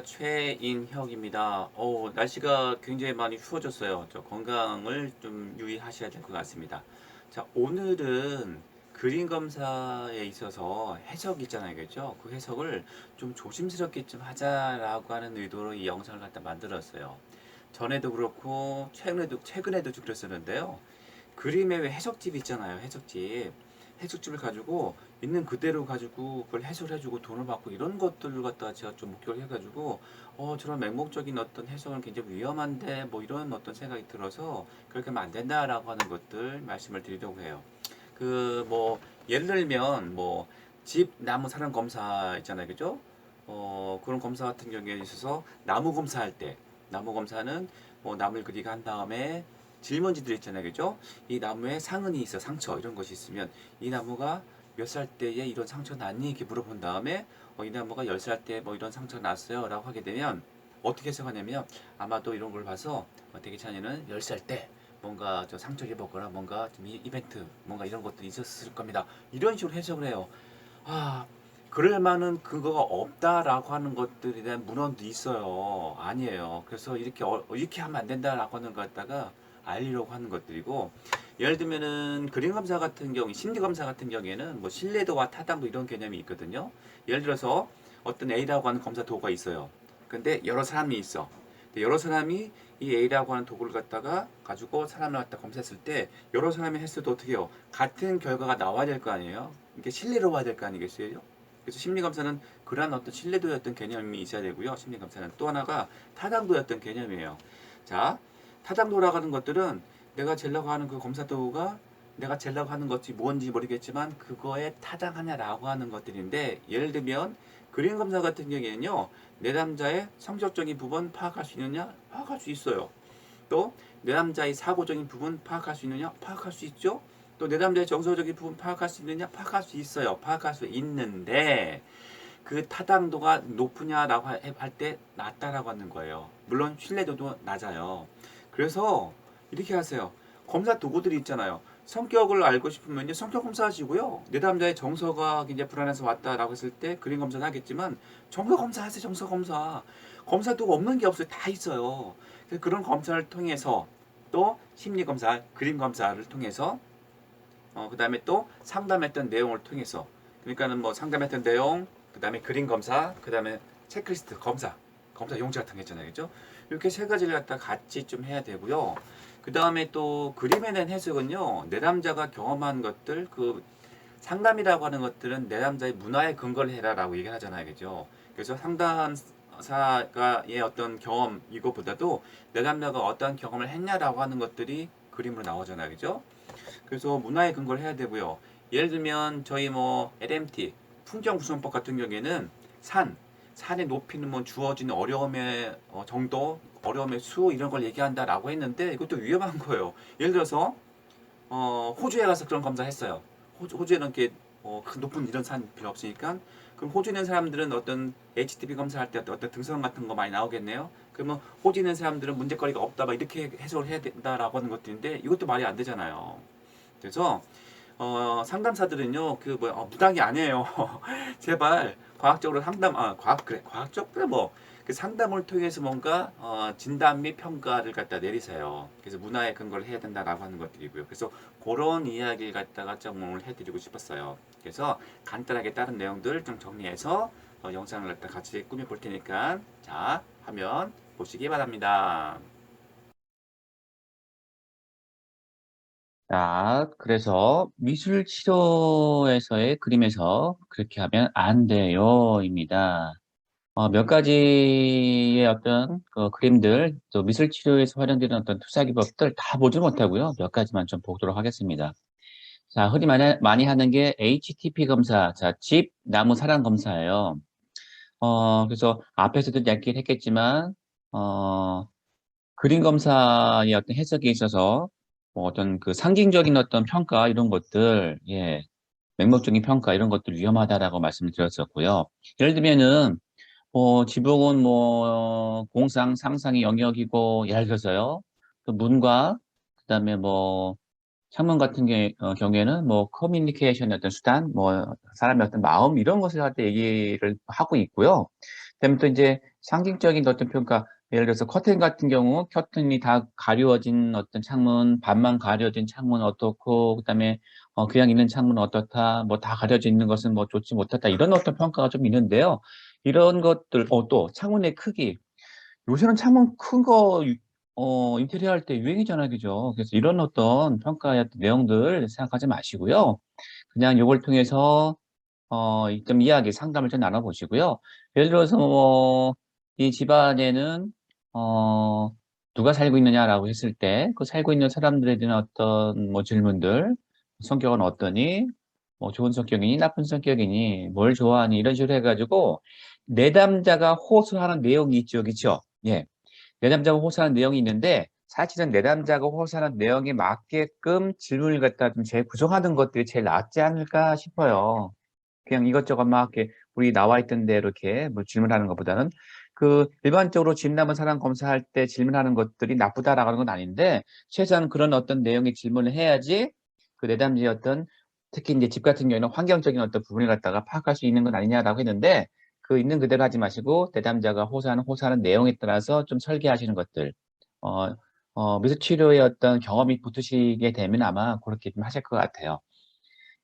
최인혁입니다. 어, 날씨가 굉장히 많이 추워졌어요. 저 건강을 좀 유의하셔야 될 것 같습니다. 자, 오늘은 그림 검사에 있어서 해석 있잖아요. 그죠? 그 해석을 좀 조심스럽게 좀 하자라고 하는 의도로 이 영상을 갖다 만들었어요. 전에도 그렇고, 최근에도, 최근에도 좀 그랬었는데요. 그림에 왜 해석집 있잖아요. 해석집. 해석집을 가지고 있는 그대로 가지고 그걸 해석을 해주고 돈을 받고 이런 것들을 갖다가 제가 좀 목격을 해가지고 어 저런 맹목적인 어떤 해석은 굉장히 위험한데 뭐 이런 어떤 생각이 들어서 그렇게 하면 안 된다라고 하는 것들 말씀을 드리려고 해요. 그 뭐 예를 들면 뭐 집 나무 사람 검사 있잖아요, 그죠? 어 그런 검사 같은 경우에 있어서 나무 검사할 때 나무 검사는 뭐 나무를 그리고 한 다음에 질문지들 있잖아요, 그죠? 이 나무에 상흔이 있어, 상처 이런 것이 있으면 이 나무가 몇 살 때에 이런 상처 났니? 이렇게 물어본 다음에 어, 이 나무가 10살 때 뭐 이런 상처 났어요 라고 하게 되면 어떻게 해석하냐면 아마도 이런 걸 봐서 어, 대기 찬이는 10살 때 뭔가 저 상처 입었거나 뭔가 좀 이- 이벤트 뭔가 이런 것들이 있었을 겁니다. 이런 식으로 해석을 해요. 아, 그럴 만한 근거가 없다라고 하는 것들에 대한 문헌도 있어요. 아니에요. 그래서 이렇게 어, 이렇게 하면 안 된다라고 하는 것 갖다가 알리려고 하는 것들이고 예를 들면은 그림 검사 같은 경우, 심리 검사 같은 경우에는 뭐 신뢰도와 타당도 이런 개념이 있거든요. 예를 들어서 어떤 A라고 하는 검사 도구가 있어요. 근데 여러 사람이 있어. 여러 사람이 이 A라고 하는 도구를 갖다가 가지고 사람을 갖다 검사했을 때 여러 사람이 했어도 어떻게 해요? 같은 결과가 나와야 될 거 아니에요? 이게 신뢰로워야 될 거 아니겠어요? 그래서 심리 검사는 그러한 어떤 신뢰도였던 개념이 있어야 되고요. 심리 검사는 또 하나가 타당도였던 개념이에요. 자, 타당도라고 하는 것들은 내가 재려고 하는 그 검사 도구가 내가 재려고 하는 것이 뭔지 모르겠지만 그거에 타당하냐라고 하는 것들인데 예를 들면 그림 검사 같은 경우에는요 내담자의 성적적인 부분 파악할 수 있느냐? 파악할 수 있어요. 또 내담자의 사고적인 부분 파악할 수 있느냐? 파악할 수 있죠. 또 내담자의 정서적인 부분 파악할 수 있느냐? 파악할 수 있어요. 파악할 수 있는데 그 타당도가 높으냐라고 할 때 낮다라고 하는 거예요. 물론 신뢰도도 낮아요 그래서 이렇게 하세요. 검사 도구들이 있잖아요. 성격을 알고 싶으면요. 성격 검사하시고요. 내담자의 정서가 굉장히 불안해서 왔다라고 했을 때 그림 검사는 하겠지만 정서 검사하세요. 정서 검사. 검사 도구 없는 게 없어요. 다 있어요. 그런 검사를 통해서 또 심리 검사, 그림 검사를 통해서 어, 그다음에 또 상담했던 내용을 통해서 그러니까는 뭐 상담했던 내용, 그다음에 그림 검사, 그다음에 체크리스트 검사, 검사 용지 같은 게 있잖아요. 그죠? 이렇게 세 가지를 갖다 같이 좀 해야 되고요. 그 다음에 또 그림에 대한 해석은요, 내담자가 경험한 것들, 그 상담이라고 하는 것들은 내담자의 문화에 근거를 해라라고 얘기를 하잖아요. 그죠? 그래서 상담사가의 어떤 경험, 이거보다도 내담자가 어떠한 경험을 했냐라고 하는 것들이 그림으로 나오잖아요. 그죠? 그래서 문화에 근거를 해야 되고요. 예를 들면 저희 뭐 LMT, 풍경 구성법 같은 경우에는 산, 산의 높이는 뭐 주어지는 어려움의 어, 정도, 어려움의 수 이런 걸 얘기한다라고 했는데 이것도 위험한 거예요. 예를 들어서 어, 호주에 가서 그런 검사했어요. 호주, 호주에는 이렇게 어, 큰 높은 이런 산 필요 없으니까 그럼 호주 있는 사람들은 어떤 HTTP 검사할 때 어떤 등성 같은 거 많이 나오겠네요. 그러면 호주 있는 사람들은 문제거리가 없다 막 이렇게 해석을 해야 된다라고 하는 것들인데 이것도 말이 안 되잖아요. 그래서 어, 상담사들은요 그 뭐 무당이 아니에요. 제발 과학적으로 상담 아 과학 그래 과학적으로 뭐그 상담을 통해서 뭔가 어, 진단 및 평가를 갖다 내리세요. 그래서 문화에 근거를 해야 된다라고 하는 것들이고요. 그래서 그런 이야기를 갖다가 좀 오늘 해드리고 싶었어요. 그래서 간단하게 다른 내용들 좀 정리해서 어, 영상을 갖다 같이 꾸며 볼 테니까 자 화면 보시기 바랍니다. 자, 그래서 미술 치료에서의 그림에서 그렇게 하면 안 돼요 입니다. 어, 몇 가지의 어떤 그 그림들, 또 미술 치료에서 활용되는 어떤 투사 기법들 다 보지 못하고요. 몇 가지만 좀 보도록 하겠습니다. 자, 흔히 많이, 많이 하는 게 HTP 검사, 자, 집, 나무, 사람 검사예요. 어, 그래서 앞에서도 이야기를 했겠지만, 어, 그림 검사의 어떤 해석에 있어서 뭐 어떤 그 상징적인 어떤 평가 이런 것들, 예, 맹목적인 평가 이런 것들 위험하다라고 말씀을 드렸었고요. 예를 들면은 뭐 지붕은 뭐 공상 상상의 영역이고 예를 들어서요. 그 문과 그다음에 뭐 창문 같은 게, 어, 경우에는 뭐 커뮤니케이션의 어떤 수단, 뭐 사람의 어떤 마음 이런 것을 할 때 얘기를 하고 있고요. 그다음에 또 이제 상징적인 어떤 평가 예를 들어서 커튼 같은 경우 커튼이 다 가려워진 어떤 창문 반만 가려진 창문 어떻고 그다음에 어 그냥 있는 창문은 어떻다 뭐 다 가려져 있는 것은 뭐 좋지 못하다 이런 어떤 평가가 좀 있는데요. 이런 것들 어 또 창문의 크기 요새는 창문 큰거 어 인테리어 할 때 유행이잖아요. 그죠? 그래서 이런 어떤 평가의 내용들 생각하지 마시고요. 그냥 요걸 통해서 어 좀 이야기 상담을 좀 나눠 보시고요. 예를 들어서 뭐 이 집안에는 어 누가 살고 있느냐라고 했을 때 그 살고 있는 사람들에 대한 어떤 뭐 질문들 성격은 어떠니? 뭐 좋은 성격이니 나쁜 성격이니 뭘 좋아하니 이런 식으로 해 가지고 내담자가 호소하는 내용이 있죠. 그쵸? 예. 내담자가 호소하는 내용이 있는데 사실은 내담자가 호소하는 내용에 맞게끔 질문을 갖다 좀 재구성하는 것들이 제일 낫지 않을까 싶어요. 그냥 이것저것 막 이렇게 우리 나와 있던 대로 이렇게 뭐 질문하는 것보다는 그 일반적으로 진남은 사람 검사할 때 질문하는 것들이 나쁘다라고 하는 건 아닌데 최소한 그런 어떤 내용의 질문을 해야지 그 내담자의 어떤 특히 인제 집 같은 경우에는 환경적인 어떤 부분을 갖다가 파악할 수 있는 건 아니냐라고 했는데 그 있는 그대로 하지 마시고 내담자가 호소하는 호소하는 내용에 따라서 좀 설계하시는 것들 어 어 미술 치료의 어떤 경험이 붙으시게 되면 아마 고렇게 좀 하실 것 같아요.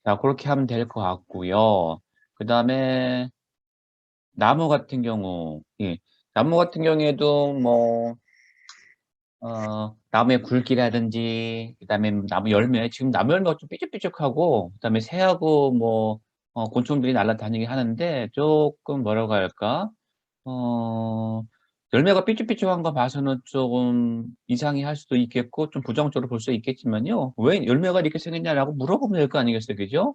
자 고렇게 하면 될 것 같고요. 그 다음에 나무 같은 경우 예. 나무 같은 경우에도 뭐 어 나무의 굵기라든지 그 다음에 나무 열매 지금 나무 열매가 좀 삐죽삐죽하고 그 다음에 새하고 뭐 어 곤충들이 날아다니긴 하는데 쪼끔 뭐라고 할까? 어 열매가 삐죽삐죽한 거 봐서는 쪼금 이상해 할 수도 있겠고 좀 부정적으로 볼 수 있겠지만요. "왜 열매가 이렇게 생겼냐?"라고 물어보면 될 거 아니겠어요. 그죠?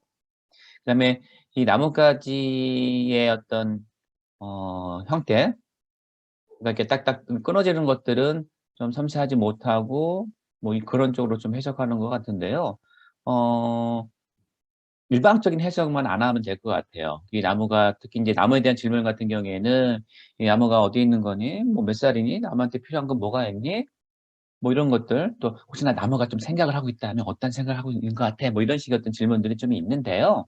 그 다음에 이 나뭇가지의 어떤 어 형태 그러니까 이렇게 딱딱 좀 끊어지는 것들은 좀 섬세하지 못하고 뭐이 그런 쪽으로 좀 해석하는 것 같은데요. 어 일방적인 해석만 안 하면 될 것 같아요. 이 나무가 특히 인제 나무에 대한 질문 같은 경우에는 "이 나무가 어디에 있는 거니? 뭐 몇 살이니? 나무한테 필요한 건 뭐가 있니?" 뭐 이런 것들 또 "혹시나 나무가 좀 생각을 하고 있다면 어떤 생각을 하고 있는 것 같아?" 뭐 이런 식의 어떤 질문들이 좀 있는데요.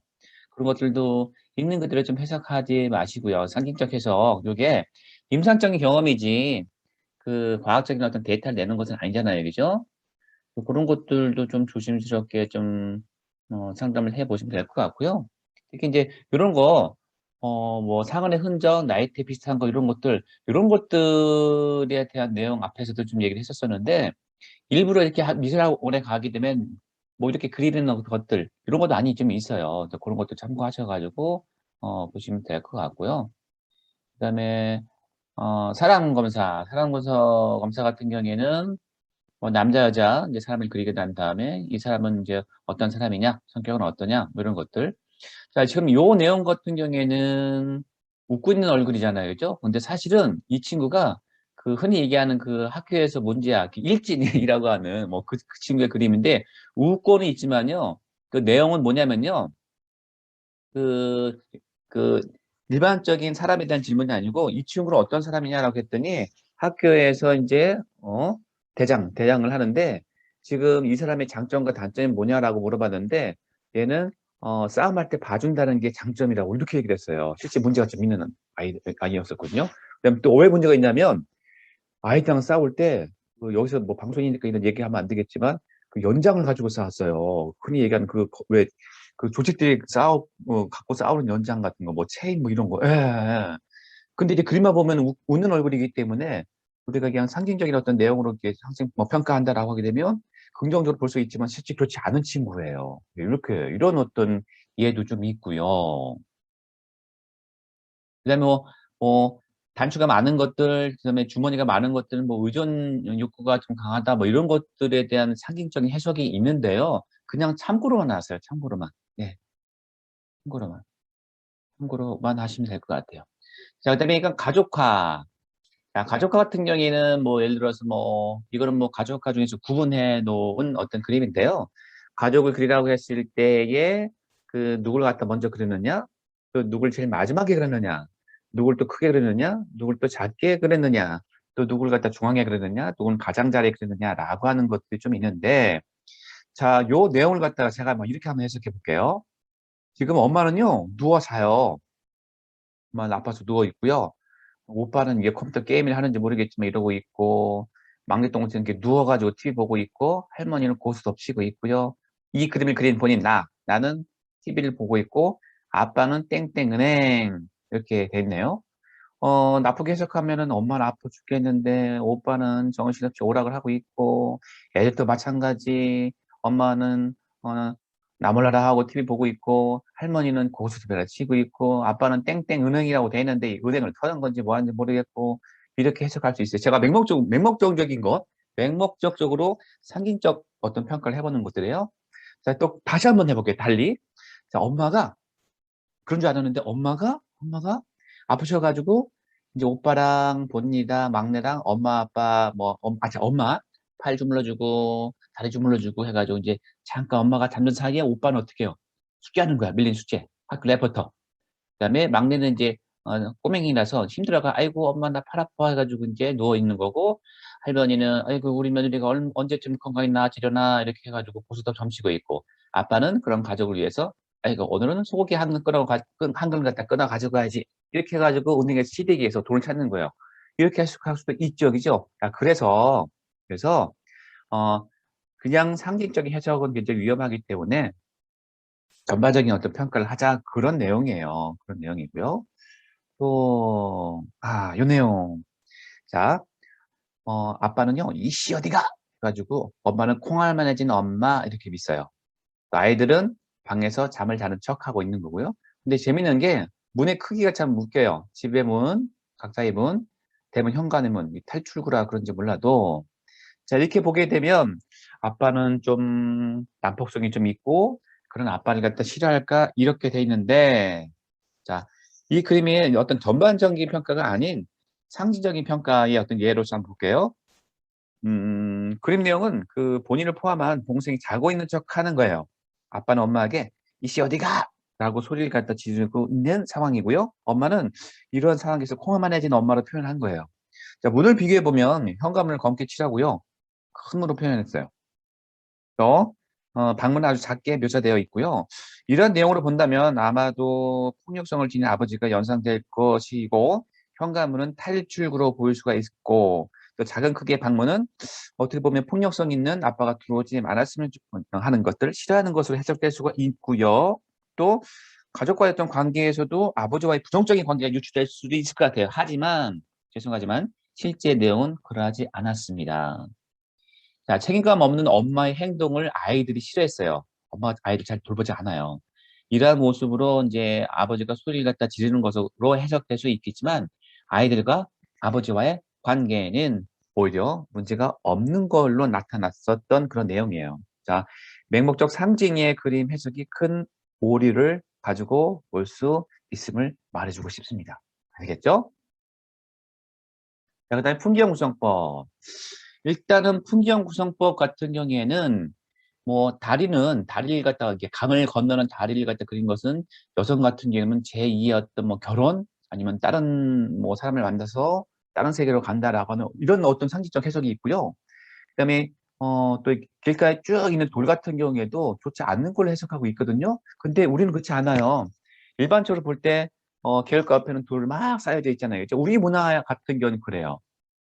그런 것들도 있는 그대로 좀 해석하지 마시고요. 상징적 해석 요게 임상적인 경험이지 그 과학적인 어떤 데이터를 내는 것은 아니잖아요. 그죠? 뭐 고런 것들도 좀 조심스럽게 좀 어 상담을 해 보시면 될 것 같고요. 특히 인제 요런 거 어 뭐 상흔의 흔적, 나이대 비슷한 거 이런 것들 요런 것들에 대한 내용 앞에서도 좀 얘기를 했었었는데 일부러 이렇게 하 미술학원에 가게 되면 뭐 이렇게 그리는 어 것들 이런 것도 많이 좀 있어요. 고런 것도 참고하셔 가지고 어 보시면 될 것 같고요. 그다음에 어 사람 검사, 사람 검사 검사 같은 경우에는 뭐 남자, 여자 인제 사람을 그리게 난 다음에 이 사람은 인제 어떤 사람이냐, 성격은 어떠냐 뭐 이런 것들. 자 지금 요 내용 같은 경우에는 웃고 있는 얼굴이잖아요. 그죠? 근데 사실은 이 친구가 그 흔히 얘기하는 그 학교에서 문제아 그 일진이라고 하는 뭐그 그 친구의 그림인데 웃고는 있지만요. 그 내용은 뭐냐면요. 그그 일반적인 사람에 대한 질문이 아니고 "이 친구는 어떤 사람이냐?"라고 했더니 학교에서 인제 어 대장, 대장을 하는데 지금 "이 사람의 장점과 단점이 뭐냐?"라고 물어봤는데 얘는 어 싸움할 때 봐준다는 게 장점이라고 이렇게 얘기를 했어요. 실제 문제가 좀 있는 아이 아이였었거든요. 그다음에 또 왜 문제가 있냐면 아이들이랑 싸울 때 그 여기서 뭐 방송이니까 이런 얘기하면 안 되겠지만 그 연장을 가지고 싸웠어요. 흔히 얘기하는 그거왜그 조직들이 싸우 어 갖고 싸우는 연장 같은 거 뭐 체인 뭐 이런 거 예예예. 근데 이제 그림만 보면 웃 웃는 얼굴이기 때문에 우리가 그냥 상징적인 어떤 내용으로 이렇게 상징 뭐 평가한다라고 하게 되면 긍정적으로 볼 수 있지만 실제 그렇지 않은 친구예요. 이렇게 이런 어떤 이해도 좀 있고요. 그다음에 뭐 뭐 단추가 많은 것들 그다음에 주머니가 많은 것들은 뭐 의존 욕구가 좀 강하다 뭐 이런 것들에 대한 상징적인 해석이 있는데요. 그냥 참고로만 하세요, 참고로만. 예. 참고로만. 참고로만 하시면 될 것 같아요. 자 그다음에 이건 가족화. 자 가족화 같은 경우에는 뭐 예를 들어서 뭐 이거는 뭐 가족화 중에서 구분해 놓은 어떤 그림인데요. 가족을 그리라고 했을 때에 그 누굴 갖다 먼저 그렸느냐, 또 누굴 제일 마지막에 그렸느냐, 누굴 또 크게 그렸느냐, 누굴 또 작게 그렸느냐, 또 누굴 갖다 중앙에 그렸느냐, 누굴 가장자리에 그렸느냐라고 하는 것들이 좀 있는데 자 요 내용을 갖다가 제가 뭐 이렇게 한번 해석해 볼게요. 지금 엄마는요 누워 자요. 엄마는 아파서 누워 있고요. 오빠는 이게 컴퓨터 게임을 하는지 모르겠지만 이러고 있고 막내 동생은 이렇게 누워가지고 TV 보고 있고 할머니는 고스톱 치고 있고요. 이 그림을 그린 본인 나 나는 TV를 보고 있고 아빠는 땡땡은행 이렇게 돼 있네요. 어, 나쁘게 해석하면은 엄마는 아파 죽겠는데 오빠는 정신없이 오락을 하고 있고 애들도 마찬가지 엄마는 어, 나몰라라 하고 TV 보고 있고 할머니는 고스톱이라 치고 있고 아빠는 땡땡 은행이라고 돼 있는데 이 은행을 터는 건지 뭐 하는지 모르겠고 이렇게 해석할 수 있어요. 제가 맹목적 맹목적인 것, 맹목적적으로 상징적 어떤 평가를 해보는 것들이에요. 자, 또 다시 한번 해볼게요. 달리. 자, 엄마가 그런 줄 알았는데 엄마가 엄마가 아프셔가지고 이제 오빠랑 본니다 막내랑 엄마 아빠 뭐 엄, 아, 자, 엄마 팔 주물러주고 다리 주물러주고 해가지고 이제 잠깐 엄마가 잠든 사이에 오빠는 어떻게 해요? 숙제하는 거야 밀린 숙제 학교 레포터 그다음에 막내는 이제 어, 꼬맹이라서 힘들어가 아이고 엄마 나 팔 아파 해가지고 이제 누워 있는 거고 할머니는 아이고 우리 며느리가 얼, 언제쯤 건강히 나아지려나 이렇게 해가지고 고스톱 점치고 있고 아빠는 그런 가족을 위해서 아이고 오늘은 소고기 한 그릇 한 그릇 갖다 끊어 가져가야지 이렇게 해가지고 은행에 시댁에서 돈을 찾는 거예요. 이렇게 해석할 수도 있죠, 그죠? 자, 그래서 그래서 어 그냥 상징적인 해석은 굉장히 위험하기 때문에 전반적인 어떤 평가를 하자 그런 내용이에요. 그런 내용이고요. 또, 아, 요 내용. 자, 어, 아빠는요, 이씨 어디가? 해가지고, 엄마는 콩알만해진 엄마, 이렇게 믿어요. 아이들은 방에서 잠을 자는 척 하고 있는 거고요. 근데 재밌는 게, 문의 크기가 참 웃겨요. 집의 문, 각자의 문, 대문 현관의 문, 이 탈출구라 그런지 몰라도, 자, 이렇게 보게 되면, 아빠는 좀 난폭성이 좀 있고, 그런 아빠를 갖다 싫어할까? 이렇게 돼 있는데, 자, 이 그림이 어떤 전반적인 평가가 아닌 상징적인 평가의 어떤 예로서 한번 볼게요. 음, 그림 내용은 그 본인을 포함한 동생이 자고 있는 척 하는 거예요. 아빠는 엄마에게 이씨 어디가? 라고 소리를 갖다 지르고 있는 상황이고요. 엄마는 이런 상황에서 콩알만해진 엄마로 표현한 거예요. 자, 문을 비교해 보면 현관문을 검게 칠하고요. 큰 문으로 표현했어요. 또 어, 방문은 아주 작게 묘사되어 있고요. 이런 내용으로 본다면 아마도 폭력성을 지닌 아버지가 연상될 것이고 현관문은 탈출구로 보일 수가 있고 또 작은 크기의 방문은 어떻게 보면 폭력성 있는 아빠가 들어오지 않았으면 하는 것들 싫어하는 것으로 해석될 수가 있고요. 또 가족과의 어떤 관계에서도 아버지와의 부정적인 관계가 유추될 수도 있을 것 같아요. 하지만 죄송하지만 실제 내용은 그러하지 않았습니다. 자, 책임감 없는 엄마의 행동을 아이들이 싫어했어요. 엄마가 아이들 잘 돌보지 않아요. 이러한 모습으로 이제 아버지가 소리를 갖다 지르는 것으로 해석될 수 있겠지만 아이들과 아버지와의 관계는 오히려 문제가 없는 걸로 나타났었던 그런 내용이에요. 자, 맹목적 상징의 그림 해석이 큰 오류를 가지고 올 수 있음을 말해주고 싶습니다. 알겠죠? 자, 그 다음에 풍경 구성법. 일단은 풍경 구성법 같은 경우에는 뭐 다리는 다리를 갖다가 이렇게 강을 건너는 다리를 갖다 그린 것은 여성 같은 경우는 제2의 어떤 뭐 결혼 아니면 다른 뭐 사람을 만나서 다른 세계로 간다라고 하는 이런 어떤 상징적 해석이 있고요. 그다음에 어 또 길가에 쭉 있는 돌 같은 경우에도 좋지 않는 걸로 해석하고 있거든요. 근데 우리는 그렇지 않아요. 일반적으로 볼때 어, 계열가 옆에는 돌 막 쌓여져 있잖아요. 우리 문화 같은 경우는 그래요.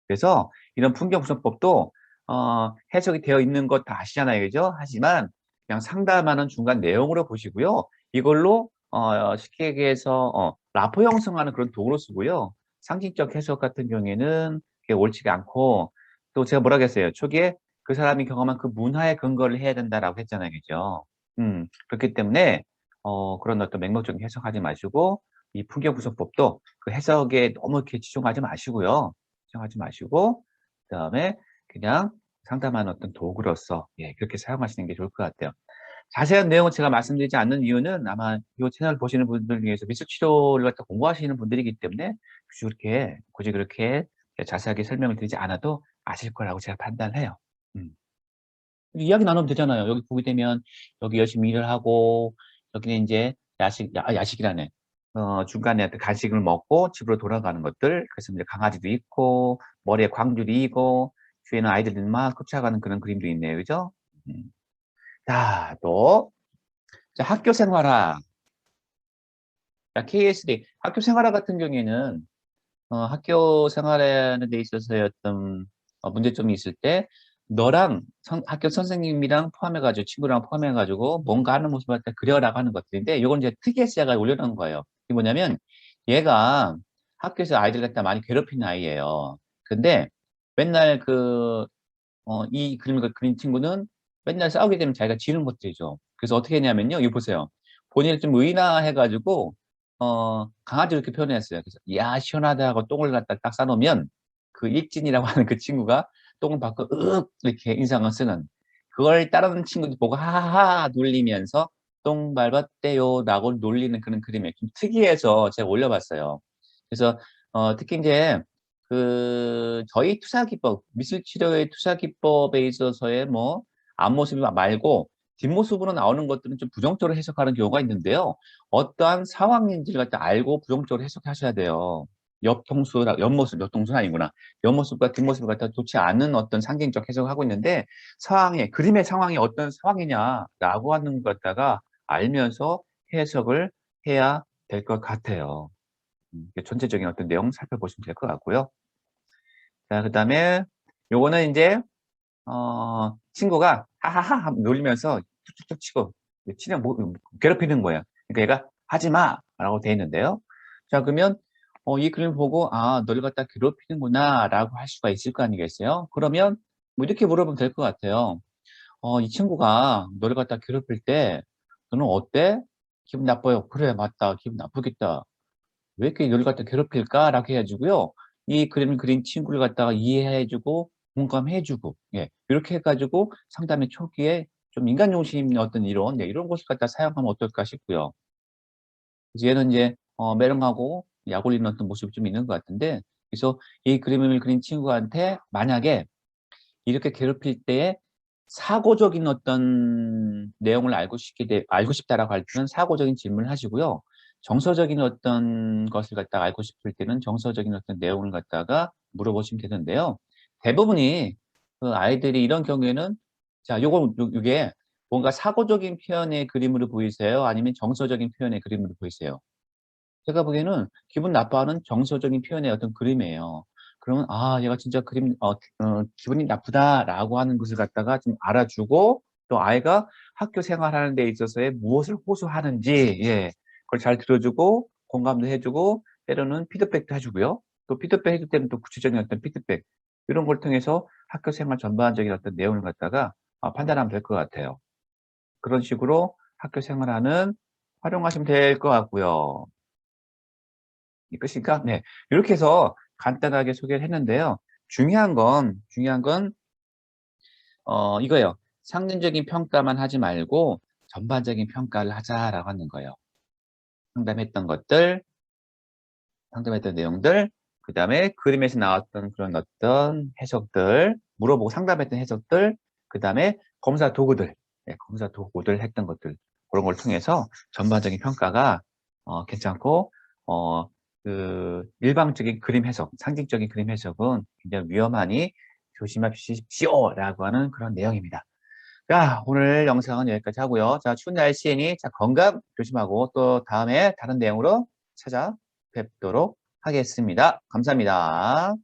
그래서 이런 풍경 구성법도 어, 해석이 되어 있는 것 다 아시잖아요. 그죠? 하지만 그냥 상담하는 중간 내용으로 보시고요. 이걸로 어, 쉽게 얘기해서 어, 라포 형성하는 그런 도구로 쓰고요. 상징적 해석 같은 경우에는 그게 옳지가 않고 또 제가 뭐라 그랬어요. 초기에 그 사람이 경험한 그 문화에 근거를 해야 된다라고 했잖아요. 그죠? 음, 그렇기 때문에 어, 그런 어떤 맹목적인 해석하지 마시고 이 풍경 구성법도 그 해석에 너무 이렇게 치중하지 마시고요. 치중하지 마시고 그 다음에 그냥 상담하는 어떤 도구로서 예, 그렇게 사용하시는 게 좋을 것 같아요. 자세한 내용은 제가 말씀드리지 않는 이유는 아마 이 채널 보시는 분들 중에서 미술 치료를 갖다 공부하시는 분들이기 때문에 굳이 그렇게 굳이 그렇게 자세하게 설명을 드리지 않아도 아실 거라고 제가 판단을 해요. 음. 이야기 나누면 되잖아요. 여기 보게 되면 여기 열심히 일을 하고 여기는 이제 야식 야, 야식이라네. 어, 중간에 간식을 먹고 집으로 돌아가는 것들. 그래서 이제 강아지도 있고 머리에 광줄이 있고 주에는 아이들이 막 쫓아가는 그런 그림도 있네요. 그죠? 음. 자, 또, 자, 학교 생활화. 자, KSD. 학교 생활화 같은 경우에는 어, 학교 데 있어서의 어떤 어, 문제점이 있을 때 너랑 선- 학교 선생님이랑 포함해가지고 친구랑 포함해가지고 뭔가 하는 모습을 그려라고 하는 것들인데 이건 이제 특이해서 제가 올려놓은 거예요. 이게 뭐냐면 얘가 학교에서 아이들 갖다 많이 괴롭히는 아이예요. 근데 맨날 그, 어, 이 그림을 그린 친구는 맨날 싸우게 되면 자기가 지는 것들이죠. 그래서 어떻게 했냐면요. 이거 보세요. 본인을 좀 의인화해가지고, 어, 강아지 이렇게 표현했어요. 그래서, 야, 시원하다 하고 똥을 갖다 딱 싸놓으면 그 일진이라고 하는 그 친구가 똥을 받고, 으윽! 이렇게 인상을 쓰는. 그걸 따르는 친구들 보고 하하하 놀리면서 똥 밟았대요. 라고 놀리는 그런 그림이에요. 좀 특이해서 제가 올려봤어요. 그래서, 어, 특히 이제, 그, 저희 투사 기법, 미술 치료의 투사 기법에 있어서의 뭐, 앞모습이 말고, 뒷모습으로 나오는 것들은 좀 부정적으로 해석하는 경우가 있는데요. 어떠한 상황인지를 갖다 알고 부정적으로 해석하셔야 돼요. 옆통수, 옆모습, 옆통수는 아니구나. 옆모습과 뒷모습을 갖다 좋지 않은 어떤 상징적 해석을 하고 있는데, 상황에, 그림의 상황이 어떤 상황이냐라고 하는 것 갖다가 알면서 해석을 해야 될 것 같아요. 음, 전체적인 어떤 내용 살펴보시면 될 것 같고요. 자, 그 다음에 요거는 이제 어, 친구가 하하하 놀리면서 툭툭툭 치고 치는 뭐 괴롭히는 거예요. 그러니까 얘가 하지 마라고 돼 있는데요. 자, 그러면 어, 이 그림을 보고 아, 너를 갖다 괴롭히는구나 라고 할 수가 있을 거 아니겠어요? 그러면 뭐 이렇게 물어보면 될 것 같아요. 어, 이 친구가 너를 갖다 괴롭힐 때 너는 어때? 기분 나빠요. 그래, 맞다. 기분 나쁘겠다. 왜 이렇게 너를 갖다 괴롭힐까 라고 해가지고요. 이 그림을 그린 친구를 갖다가 이해해주고 공감해주고 예 이렇게 해가지고 상담의 초기에 좀 인간 중심 어떤 이론 네, 이런 것을 갖다 사용하면 어떨까 싶고요. 그래서 얘는 이제 어, 매력하고 약 올리는 어떤 모습이 좀 있는 것 같은데 그래서 이 그림을 그린 친구한테 만약에 이렇게 괴롭힐 때에 사고적인 어떤 내용을 알고 싶게 돼, 알고 싶다라고 할 때는 사고적인 질문을 하시고요. 정서적인 어떤 것을 갖다가 알고 싶을 때는 정서적인 어떤 내용을 갖다가 물어보시면 되는데요. 대부분이 그 아이들이 이런 경우에는 자, 요거 요- 요게 뭔가 사고적인 표현의 그림으로 보이세요? 아니면 정서적인 표현의 그림으로 보이세요? 제가 보기에는 기분 나빠하는 정서적인 표현의 어떤 그림이에요. 그러면 아, 얘가 진짜 그림 어, 어, 기분이 나쁘다라고 하는 것을 갖다가 좀 알아주고 또 아이가 학교 생활하는 데 있어서의 무엇을 호소하는지 예, 그걸 잘 들어주고 공감도 해주고 때로는 피드백도 해주고요. 또 피드백 해줄 때는 또 구체적인 어떤 피드백 이런 걸 통해서 학교 생활 전반적인 어떤 내용을 갖다가 어, 판단하면 될 것 같아요. 그런 식으로 학교 생활하는 활용하시면 될 것 같고요. 이 끝인가? 네. 이렇게 해서 간단하게 소개를 했는데요. 중요한 건, 중요한 건, 어, 이거예요. 상징적인 평가만 하지 말고 전반적인 평가를 하자라고 하는 거예요. 상담했던 것들, 상담했던 내용들, 그 다음에 그림에서 나왔던 그런 어떤 해석들, 물어보고 상담했던 해석들, 그 다음에 검사 도구들, 네, 검사 도구들 했던 것들, 그런 걸 통해서 전반적인 평가가 어, 괜찮고, 어, 그 일방적인 그림 해석, 상징적인 그림 해석은 굉장히 위험하니 조심하십시오라고 하는 그런 내용입니다. 자, 오늘 영상은 여기까지 하고요. 자, 추운 날씨에니 자, 건강 조심하고 또 다음에 다른 내용으로 찾아뵙도록 하겠습니다. 감사합니다.